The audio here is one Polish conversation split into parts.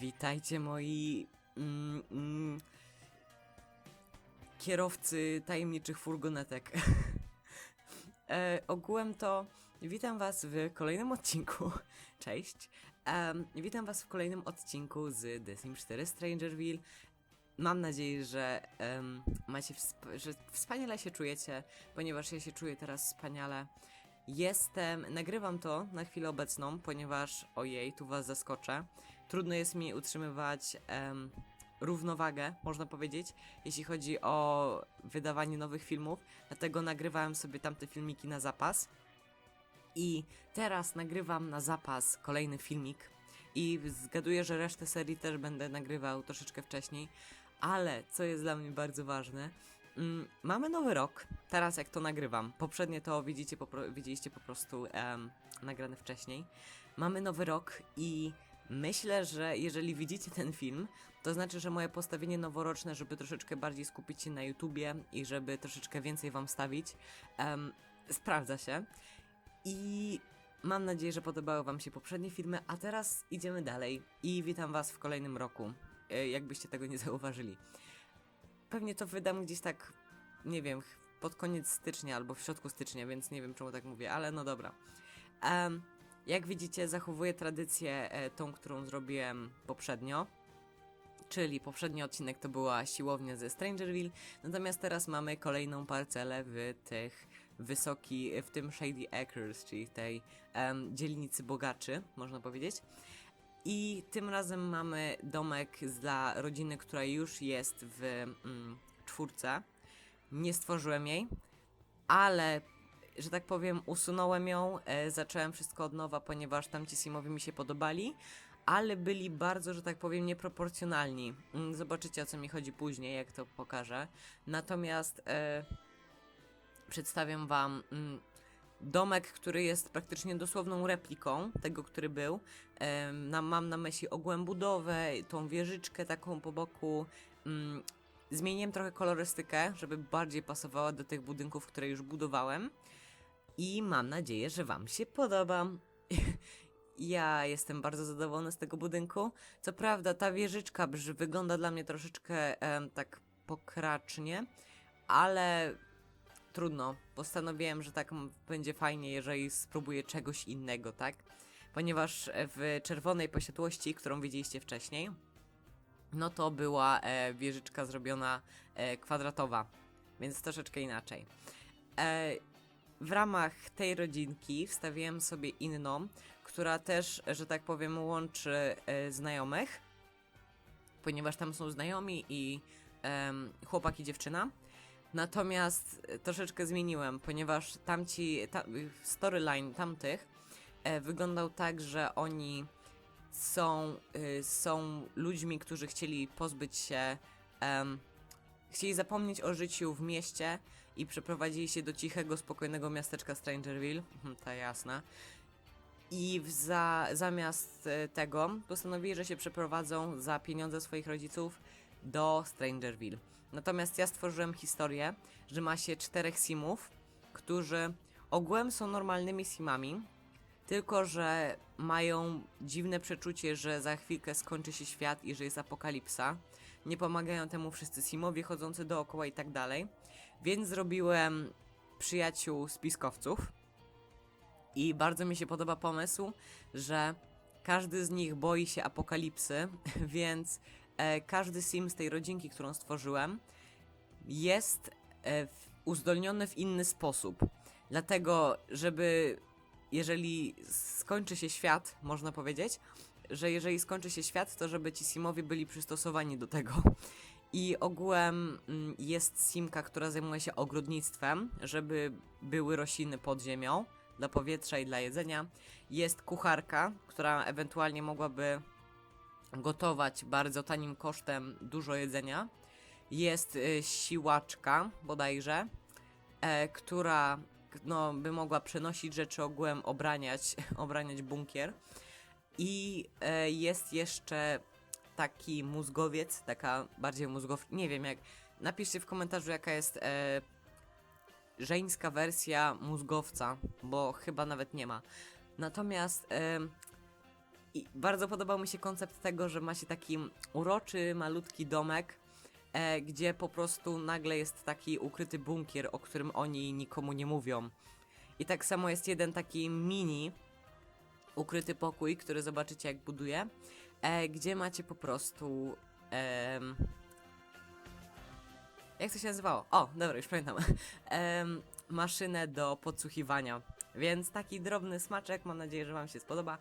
Witajcie moi mm, mm, kierowcy tajemniczych furgonetek. e, ogółem to witam was w kolejnym odcinku. Cześć. Em, witam was w kolejnym odcinku z The Sims 4 Strangerville. Mam nadzieję, że em, macie wsp- że wspaniale się czujecie, ponieważ ja się czuję teraz wspaniale. Jestem, nagrywam to na chwilę obecną, ponieważ ojej, tu was zaskoczę. Trudno jest mi utrzymywać em, równowagę, można powiedzieć, jeśli chodzi o wydawanie nowych filmów, dlatego nagrywałem sobie tamte filmiki na zapas. I teraz nagrywam na zapas kolejny filmik. I zgaduję, że resztę serii też będę nagrywał troszeczkę wcześniej, ale co jest dla mnie bardzo ważne, mm, mamy nowy rok, teraz jak to nagrywam, poprzednie to widzicie, po, widzieliście po prostu em, nagrane wcześniej, mamy nowy rok i myślę, że jeżeli widzicie ten film, to znaczy, że moje postawienie noworoczne, żeby troszeczkę bardziej skupić się na YouTubie i żeby troszeczkę więcej wam stawić, em, sprawdza się. I mam nadzieję, że podobały Wam się poprzednie filmy, a teraz idziemy dalej i witam Was w kolejnym roku, e, jakbyście tego nie zauważyli. Pewnie to wydam gdzieś tak, nie wiem, pod koniec stycznia albo w środku stycznia, więc nie wiem czemu tak mówię, ale no dobra. Em, jak widzicie, zachowuję tradycję e, tą, którą zrobiłem poprzednio. Czyli poprzedni odcinek to była siłownia ze Strangerville, natomiast teraz mamy kolejną parcelę w tych wysoki, w tym Shady Acres, czyli tej em, dzielnicy bogaczy, można powiedzieć. I tym razem mamy domek dla rodziny, która już jest w mm, czwórce. Nie stworzyłem jej, ale że tak powiem, usunąłem ją, e, zacząłem wszystko od nowa, ponieważ tamci simowi mi się podobali, ale byli bardzo, że tak powiem, nieproporcjonalni. Mm, Zobaczycie o co mi chodzi później, jak to pokażę. Natomiast e, przedstawiam wam mm, domek, który jest praktycznie dosłowną repliką tego, który był. Na, mam na myśli ogółem budowę, tą wieżyczkę taką po boku. Mm, zmieniłem trochę kolorystykę, żeby bardziej pasowała do tych budynków, które już budowałem. I mam nadzieję, że Wam się podoba. Ja jestem bardzo zadowolona z tego budynku. Co prawda, ta wieżyczka wygląda dla mnie troszeczkę em, tak pokracznie, ale trudno. Postanowiłem, że tak będzie fajnie, jeżeli spróbuję czegoś innego, tak? Ponieważ w czerwonej posiadłości, którą widzieliście wcześniej, no to była e, wieżyczka zrobiona e, kwadratowa, więc troszeczkę inaczej. E, w ramach tej rodzinki wstawiłem sobie inną, która też, że tak powiem, łączy e, znajomych, ponieważ tam są znajomi i chłopak i dziewczyna. Natomiast e, troszeczkę zmieniłem, ponieważ tamci, ta, storyline tamtych e, wyglądał tak, że oni są, y, są ludźmi, którzy chcieli pozbyć się, em, chcieli zapomnieć o życiu w mieście i przeprowadzili się do cichego, spokojnego miasteczka Strangerville, Mhm, ta jasna. I za, zamiast e, tego postanowili, że się przeprowadzą za pieniądze swoich rodziców do Strangerville. Natomiast ja stworzyłem historię, że ma się czterech simów, którzy ogółem są normalnymi simami, tylko że mają dziwne przeczucie, że za chwilkę skończy się świat i że jest apokalipsa. Nie pomagają temu wszyscy simowie chodzący dookoła i tak dalej. Więc zrobiłem przyjaciół spiskowców. I bardzo mi się podoba pomysł, że każdy z nich boi się apokalipsy, więc e, każdy sim z tej rodzinki, którą stworzyłem, jest e, w, uzdolniony w inny sposób. Dlatego, żeby jeżeli skończy się świat, można powiedzieć, że jeżeli skończy się świat, to żeby ci simowie byli przystosowani do tego. I ogółem mm, jest simka, która zajmuje się ogrodnictwem, żeby były rośliny pod ziemią dla powietrza i dla jedzenia. Jest kucharka, która ewentualnie mogłaby gotować bardzo tanim kosztem dużo jedzenia. Jest y, siłaczka bodajże, e, która no, by mogła przenosić rzeczy ogółem, obraniać, obraniać bunkier. I e, jest jeszcze taki mózgowiec, taka bardziej mózgow... Nie wiem jak... Napiszcie w komentarzu jaka jest e, żeńska wersja mózgowca, bo chyba nawet nie ma. Natomiast e, I bardzo podobał mi się koncept tego, że macie taki uroczy, malutki domek, e, gdzie po prostu nagle jest taki ukryty bunkier, o którym oni nikomu nie mówią. I tak samo jest jeden taki mini ukryty pokój, który zobaczycie jak buduję, e, gdzie macie po prostu... jak to się nazywało? O, dobra, już pamiętam. Maszynę do podsłuchiwania. Więc taki drobny smaczek, mam nadzieję, że Wam się spodoba.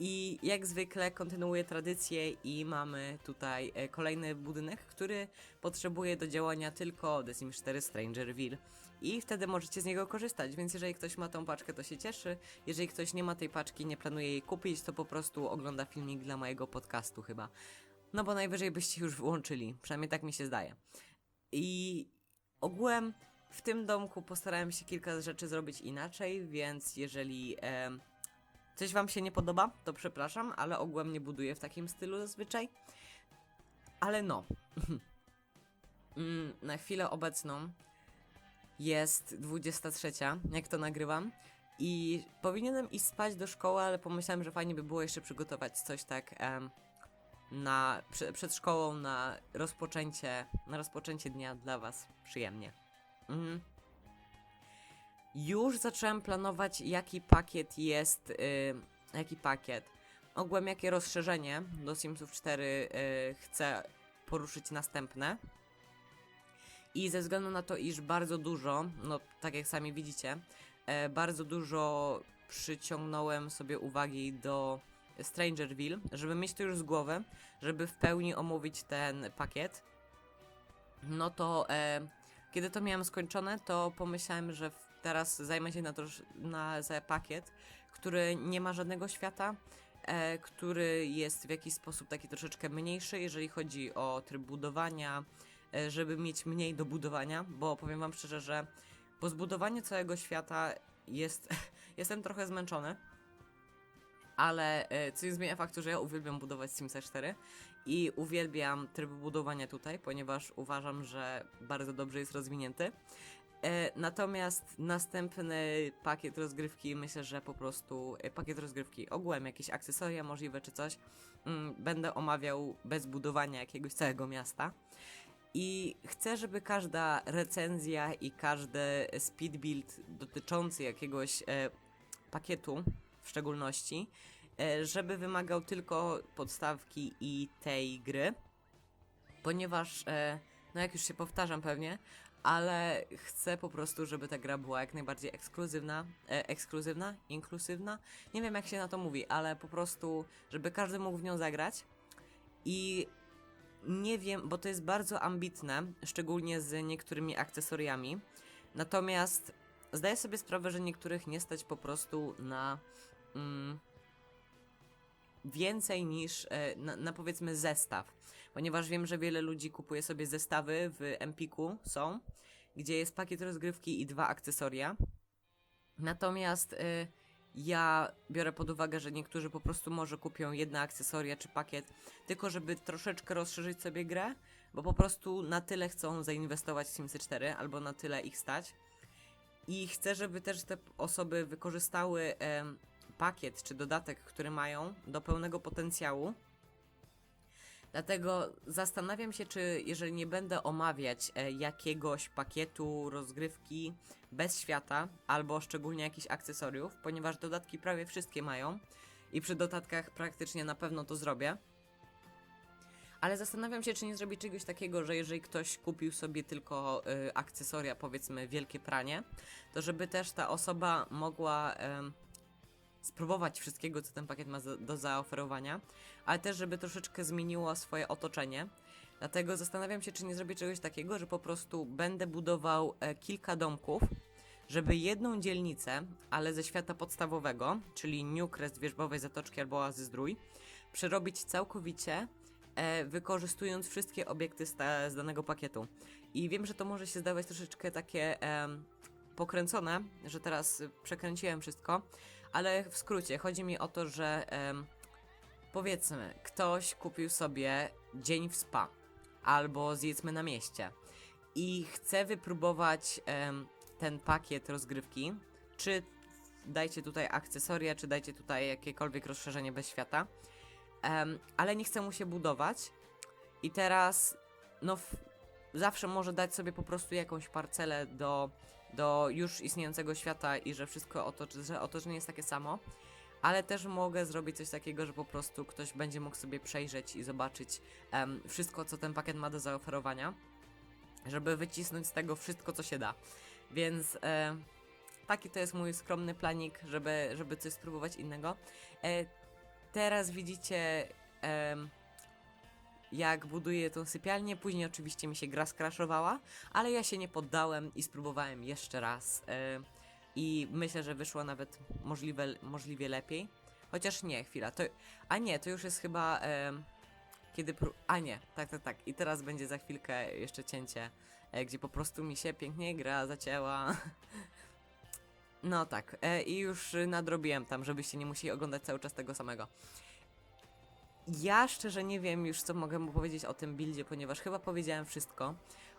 I jak zwykle kontynuuję tradycję i mamy tutaj e, kolejny budynek, który potrzebuje do działania tylko The Sims 4 Strangerville. I wtedy możecie z niego korzystać, więc jeżeli ktoś ma tą paczkę, to się cieszy. Jeżeli ktoś nie ma tej paczki, nie planuje jej kupić, to po prostu ogląda filmik dla mojego podcastu chyba. No bo najwyżej byście już wyłączyli, przynajmniej tak mi się zdaje. I ogółem w tym domku postarałem się kilka rzeczy zrobić inaczej, więc jeżeli em, coś wam się nie podoba, to przepraszam, ale ogółem nie buduję w takim stylu zazwyczaj. Ale no. Mm, Na chwilę obecną jest 23, jak to nagrywam. I powinienem iść spać do szkoły, ale pomyślałem, że fajnie by było jeszcze przygotować coś tak em, na, prze, przed szkołą na rozpoczęcie, na rozpoczęcie dnia dla Was przyjemnie. Mhm. Już zacząłem planować, jaki pakiet jest. y, jaki pakiet? Ogółem, jakie rozszerzenie do Simsów 4 y, chcę poruszyć następne. I ze względu na to, iż bardzo dużo, no tak jak sami widzicie, e, bardzo dużo przyciągnąłem sobie uwagi do Strangerville, żeby mieć to już z głowy, żeby w pełni omówić ten pakiet. No to e, kiedy to miałem skończone, to pomyślałem, że teraz zajmę się na, to, na za pakiet, który nie ma żadnego świata, e, który jest w jakiś sposób taki troszeczkę mniejszy, jeżeli chodzi o tryb budowania, żeby mieć mniej do budowania, bo powiem wam szczerze, że po zbudowaniu całego świata jest, jestem trochę zmęczony, ale e, co nie zmienia faktu, że ja uwielbiam budować Simsa 4 i uwielbiam tryb budowania tutaj, ponieważ uważam, że bardzo dobrze jest rozwinięty. E, natomiast następny pakiet rozgrywki, myślę, że po prostu e, pakiet rozgrywki ogółem, jakieś akcesoria możliwe czy coś, mm, będę omawiał bez budowania jakiegoś całego miasta. I chcę, żeby każda recenzja i każdy speed build dotyczący jakiegoś e, pakietu w szczególności, e, żeby wymagał tylko podstawki i tej gry, ponieważ, e, no jak już się powtarzam pewnie, ale chcę po prostu, żeby ta gra była jak najbardziej ekskluzywna, e, ekskluzywna, inkluzywna, nie wiem jak się na to mówi, ale po prostu, żeby każdy mógł w nią zagrać i nie wiem, bo to jest bardzo ambitne, szczególnie z niektórymi akcesoriami, natomiast zdaję sobie sprawę, że niektórych nie stać po prostu na mm, więcej niż e, na, na powiedzmy zestaw. Ponieważ wiem, że wiele ludzi kupuje sobie zestawy w Empiku są, gdzie jest pakiet rozgrywki i dwa akcesoria. Natomiast e, ja biorę pod uwagę, że niektórzy po prostu może kupią jedne akcesoria czy pakiet, tylko żeby troszeczkę rozszerzyć sobie grę, bo po prostu na tyle chcą zainwestować w Simsy 4 albo na tyle ich stać. I chcę, żeby też te osoby wykorzystały em, pakiet czy dodatek, który mają do pełnego potencjału. Dlatego zastanawiam się, czy jeżeli nie będę omawiać e, jakiegoś pakietu rozgrywki bez świata, albo szczególnie jakichś akcesoriów, ponieważ dodatki prawie wszystkie mają i przy dodatkach praktycznie na pewno to zrobię. Ale zastanawiam się, czy nie zrobić czegoś takiego, że jeżeli ktoś kupił sobie tylko y, akcesoria, powiedzmy wielkie pranie, to żeby też ta osoba mogła em, spróbować wszystkiego, co ten pakiet ma do zaoferowania, ale też żeby troszeczkę zmieniło swoje otoczenie. Dlatego zastanawiam się, czy nie zrobić czegoś takiego, że po prostu będę budował e, kilka domków, żeby jedną dzielnicę, ale ze świata podstawowego, czyli Newcrest, Wierzbowej Zatoczki albo Oazy Zdrój, przerobić całkowicie, e, wykorzystując wszystkie obiekty z, z danego pakietu. I wiem, że to może się zdawać troszeczkę takie em, pokręcone, że teraz y, przekręciłem wszystko, ale w skrócie chodzi mi o to, że powiedzmy, ktoś kupił sobie dzień w spa albo zjedzmy na mieście i chce wypróbować ten pakiet rozgrywki, czy dajcie tutaj akcesoria, czy dajcie tutaj jakiekolwiek rozszerzenie bez świata. Ale nie chce mu się budować. I teraz, no, zawsze może dać sobie po prostu jakąś parcelę do, do już istniejącego świata i że wszystko otoczy, że otoczenie jest takie samo. Ale też mogę zrobić coś takiego, że po prostu ktoś będzie mógł sobie przejrzeć i zobaczyć wszystko, co ten pakiet ma do zaoferowania, żeby wycisnąć z tego wszystko, co się da. Więc e, taki to jest mój skromny planik, żeby, żeby coś spróbować innego. E, teraz widzicie, em, jak buduję tą sypialnię. Później oczywiście mi się gra skraszowała, ale ja się nie poddałem i spróbowałem jeszcze raz. E, I myślę, że wyszło nawet możliwe, możliwie lepiej. Chociaż nie, chwila. To, a nie, to już jest chyba. em, kiedy. A nie, tak, tak, tak. I teraz będzie za chwilkę jeszcze cięcie, e, gdzie po prostu mi się pięknie gra zacięła. No tak, i już nadrobiłem tam, żebyście nie musieli oglądać cały czas tego samego. Ja szczerze nie wiem już, co mogę mu powiedzieć o tym buildzie, ponieważ chyba powiedziałem wszystko.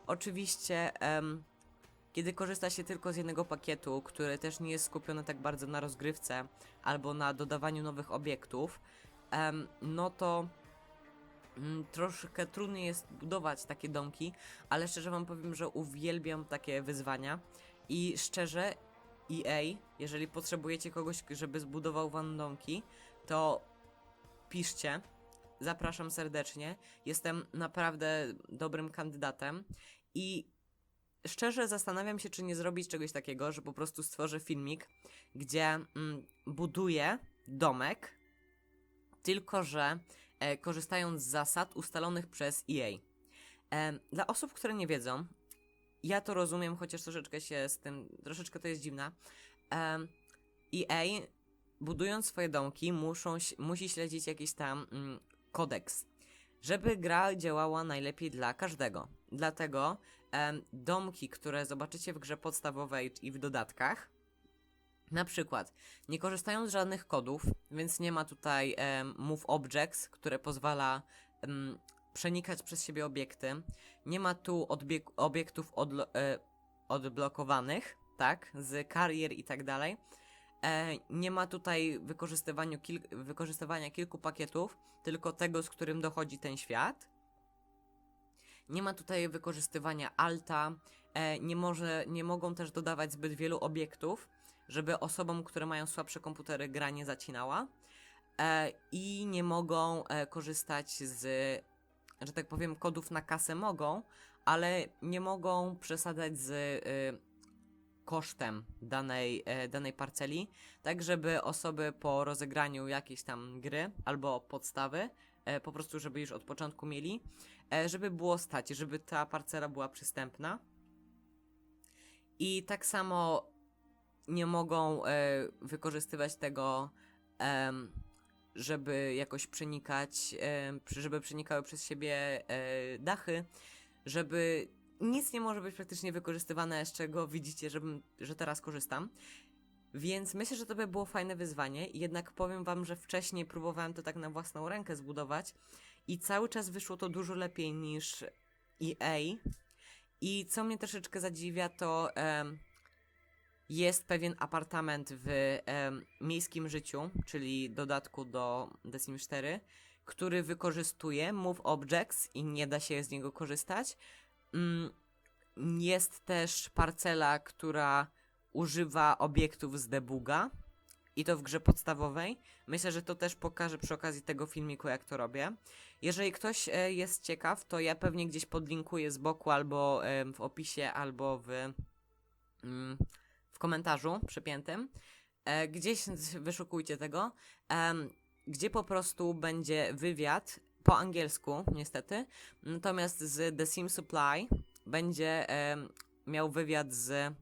Oczywiście, kiedy korzysta się tylko z jednego pakietu, który też nie jest skupiony tak bardzo na rozgrywce albo na dodawaniu nowych obiektów, no to mm, troszkę trudniej jest budować takie domki, ale szczerze wam powiem, że uwielbiam takie wyzwania i szczerze EA, jeżeli potrzebujecie kogoś, żeby zbudował wam domki, to piszcie. Zapraszam serdecznie. Jestem naprawdę dobrym kandydatem i szczerze zastanawiam się, czy nie zrobić czegoś takiego, że po prostu stworzę filmik, gdzie mm, buduję domek, tylko że e, korzystając z zasad ustalonych przez EA. E, dla osób, które nie wiedzą, ja to rozumiem, chociaż troszeczkę się z tym, troszeczkę to jest dziwne. Em, EA, budując swoje domki, muszą, musi śledzić jakiś tam mm, kodeks, żeby gra działała najlepiej dla każdego. Dlatego em, domki, które zobaczycie w grze podstawowej i w dodatkach, na przykład nie korzystają z żadnych kodów, więc nie ma tutaj em, move objects, które pozwala em, przenikać przez siebie obiekty. Nie ma tu obiektów e, odblokowanych, tak, z karier i tak dalej. E, nie ma tutaj wykorzystywania, kil- wykorzystywania kilku pakietów, tylko tego, z którym dochodzi ten świat. Nie ma tutaj wykorzystywania alta, e, nie, może, nie mogą też dodawać zbyt wielu obiektów, żeby osobom, które mają słabsze komputery, gra nie zacinała. E, I nie mogą korzystać z, że tak powiem, kodów na kasę mogą, ale nie mogą przesadzać z y, kosztem danej, e, danej parceli, tak żeby osoby po rozegraniu jakiejś tam gry albo podstawy, e, po prostu żeby już od początku mieli, e, żeby było stać, żeby ta parcela była przystępna. I tak samo nie mogą wykorzystywać tego, żeby jakoś przenikać, żeby przenikały przez siebie dachy, żeby nic nie może być praktycznie wykorzystywane, z czego widzicie, żebym, że teraz korzystam. Więc myślę, że to by było fajne wyzwanie. Jednak powiem wam, że wcześniej próbowałem to tak na własną rękę zbudować i cały czas wyszło to dużo lepiej niż EA. I co mnie troszeczkę zadziwia, to em, jest pewien apartament w em, miejskim życiu, czyli dodatku do The Sims 4, który wykorzystuje Move Objects i nie da się z niego korzystać. Mm, Jest też parcela, która używa obiektów z debuga i to w grze podstawowej. Myślę, że to też pokażę przy okazji tego filmiku, jak to robię. Jeżeli ktoś e, jest ciekaw, to ja pewnie gdzieś podlinkuję z boku albo w opisie, albo w, mm, w komentarzu przypiętym. E, Gdzieś wyszukujcie tego, gdzie po prostu będzie wywiad po angielsku, niestety. Natomiast z The Sim Supply będzie em, miał wywiad z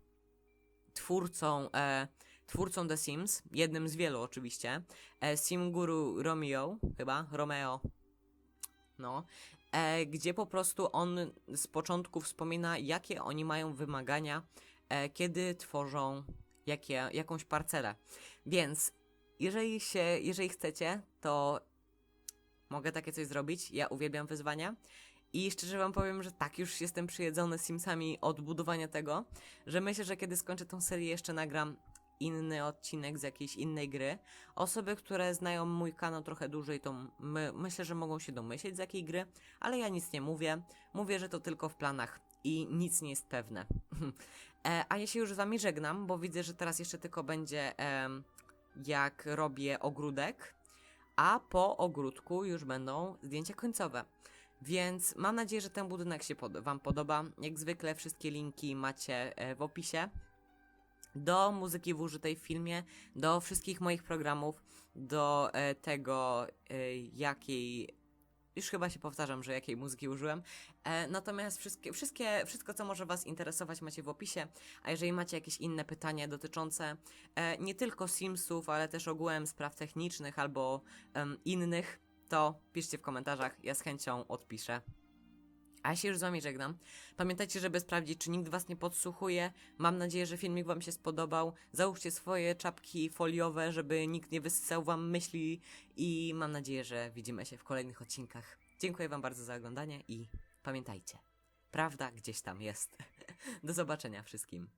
twórcą, e, twórcą The Sims, jednym z wielu oczywiście, e, Sim Guru Romeo, chyba, Romeo, no, e, gdzie po prostu on z początku wspomina, jakie oni mają wymagania, e, kiedy tworzą jakie, jakąś parcelę. Więc jeżeli się, jeżeli chcecie, to mogę takie coś zrobić. Ja uwielbiam wyzwania. I szczerze wam powiem, że tak, już jestem przyjedzony Simsami od budowania tego, że myślę, że kiedy skończę tą serię jeszcze nagram inny odcinek z jakiejś innej gry. Osoby, które znają mój kanał trochę dłużej, to my, myślę, że mogą się domyśleć z jakiej gry, ale ja nic nie mówię. Mówię, że to tylko w planach i nic nie jest pewne. e, a ja się już z wami żegnam, bo widzę, że teraz jeszcze tylko będzie em, jak robię ogródek, a po ogródku już będą zdjęcia końcowe. Więc mam nadzieję, że ten budynek się pod Wam podoba. Jak zwykle wszystkie linki macie e, w opisie. Do muzyki w użytej w filmie, do wszystkich moich programów, do e, tego, e, jakiej. Już chyba się powtarzam, że jakiej muzyki użyłem. E, natomiast wszystkie, wszystkie, wszystko, co może Was interesować, macie w opisie. A jeżeli macie jakieś inne pytania dotyczące e, nie tylko Simsów, ale też ogółem spraw technicznych albo em, innych, to piszcie w komentarzach, ja z chęcią odpiszę. A ja się już z wami żegnam. Pamiętajcie, żeby sprawdzić, czy nikt was nie podsłuchuje. Mam nadzieję, że filmik wam się spodobał. Załóżcie swoje czapki foliowe, żeby nikt nie wysysał wam myśli i mam nadzieję, że widzimy się w kolejnych odcinkach. Dziękuję wam bardzo za oglądanie i pamiętajcie, prawda gdzieś tam jest. Do zobaczenia wszystkim.